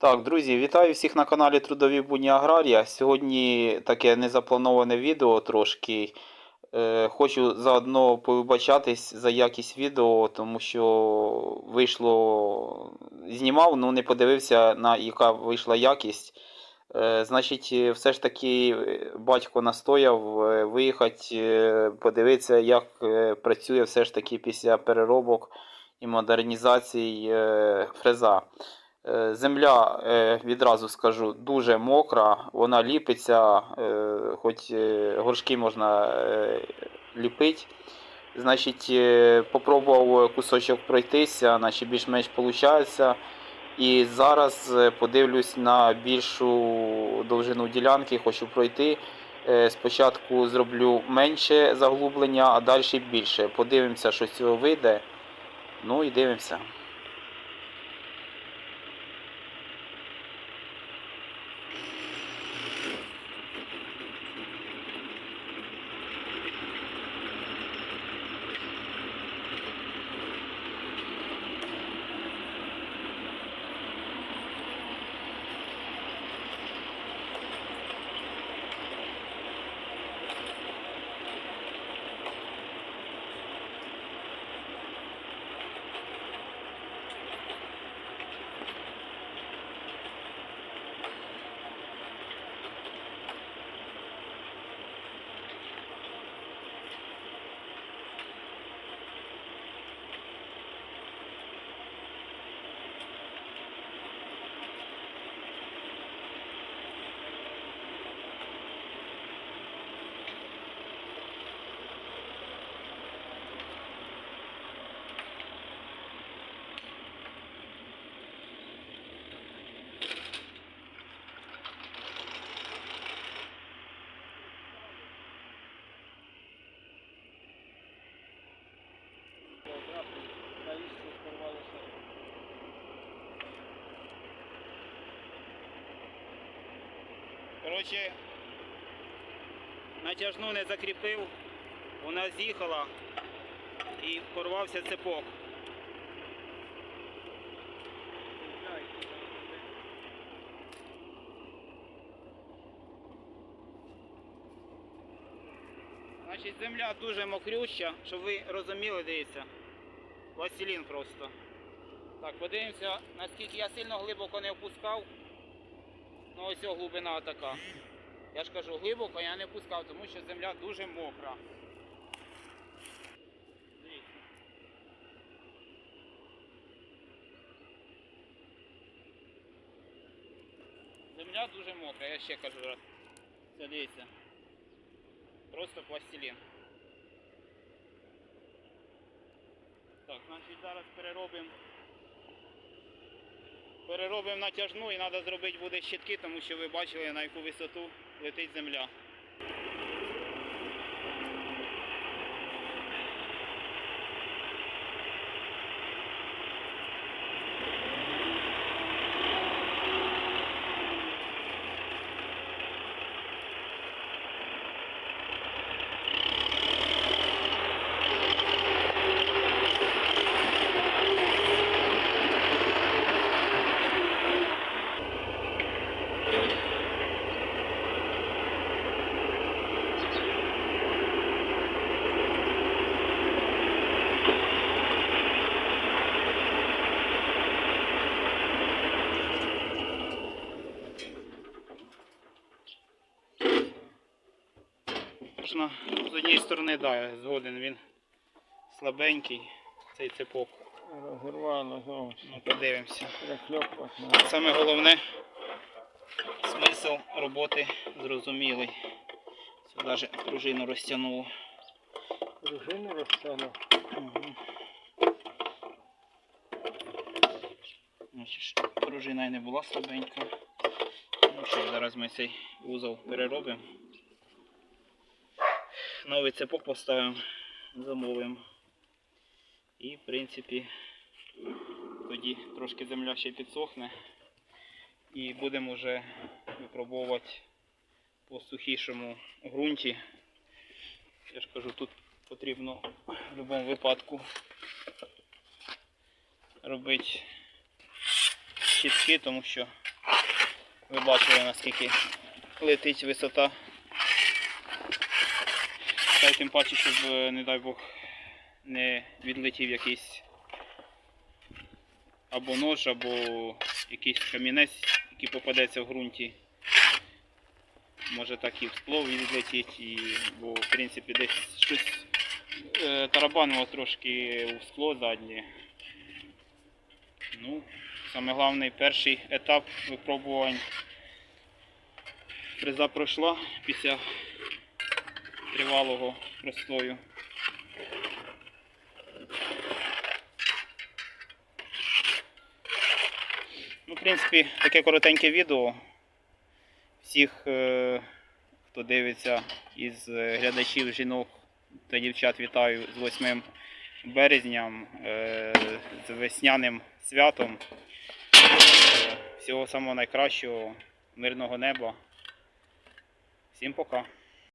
Так, друзі, вітаю всіх на каналі Трудові будні Аграрія. Сьогодні таке незаплановане відео трошки. Е, хочу заодно повибачатись за якість відео, тому що вийшло, знімав, ну не подивився на яка вийшла якість. Е, значить, все ж таки е, батько настояв е, виїхати, е, подивитися, як працює все ж таки після переробок і модернізацій фреза. Е, Земля, е, відразу скажу, дуже мокра, вона ліпиться, е, хоч горшки можна ліпити. Значить, попробував кусочок пройтися, значить більш-менш виходить. І зараз подивлюсь на більшу довжину ділянки, хочу пройти. Спочатку зроблю менше заглублення, а далі більше. Подивимося, що з цього вийде. Ну і дивимося. Коротше, натяжну не закріпив, вона з'їхала і порвався цепок. Значить, земля дуже мокрюща, щоб ви розуміли, дивіться. Василін просто. Так, подивимося, наскільки я сильно глибоко не опускав. Ну ось о глибина така. Я ж кажу, глибоко я не пускав, тому що земля дуже мокра. Дивіться. Земля дуже мокра, я ще кажу раз. Це дивіться. Просто пластилін. Так, значить зараз переробимо. Переробимо натяжну і треба зробити буде щитки, тому що ви бачили на яку висоту летить земля. Можна з однієї сторони, да, згоден, він слабенький, цей цепок. Розірвало зовсім. Ну, подивимося. Саме головне, смисл роботи зрозумілий. Це навіть пружину розтягнуло. Пружину розтягнув. Угу. Значить, пружина і не була слабенька. Ну що, зараз ми цей вузол переробимо. Новий цепок поставимо, замовимо. І, в принципі, тоді трошки земля ще підсохне. І будемо вже випробовувати по сухішому ґрунті. Я ж кажу, тут потрібно в будь-якому випадку робити щітки, тому що Ви бачили, наскільки летить висота. Та й тим паче, щоб, е, не дай Бог, не відлетів якийсь або нож, або якийсь камінець, який попадеться в ґрунті. Може так і в скло відлетіть, бо в принципі десь щось е, тарабанило трошки у скло заднє. Ну, саме головний перший етап випробувань фреза пройшла після тривалого простою. Ну, в принципі, таке коротеньке відео. Всіх, е, хто дивиться із е, глядачів жінок та дівчат, вітаю з 8 березням, е, з весняним святом. Всього самого найкращого, мирного неба. Всім пока.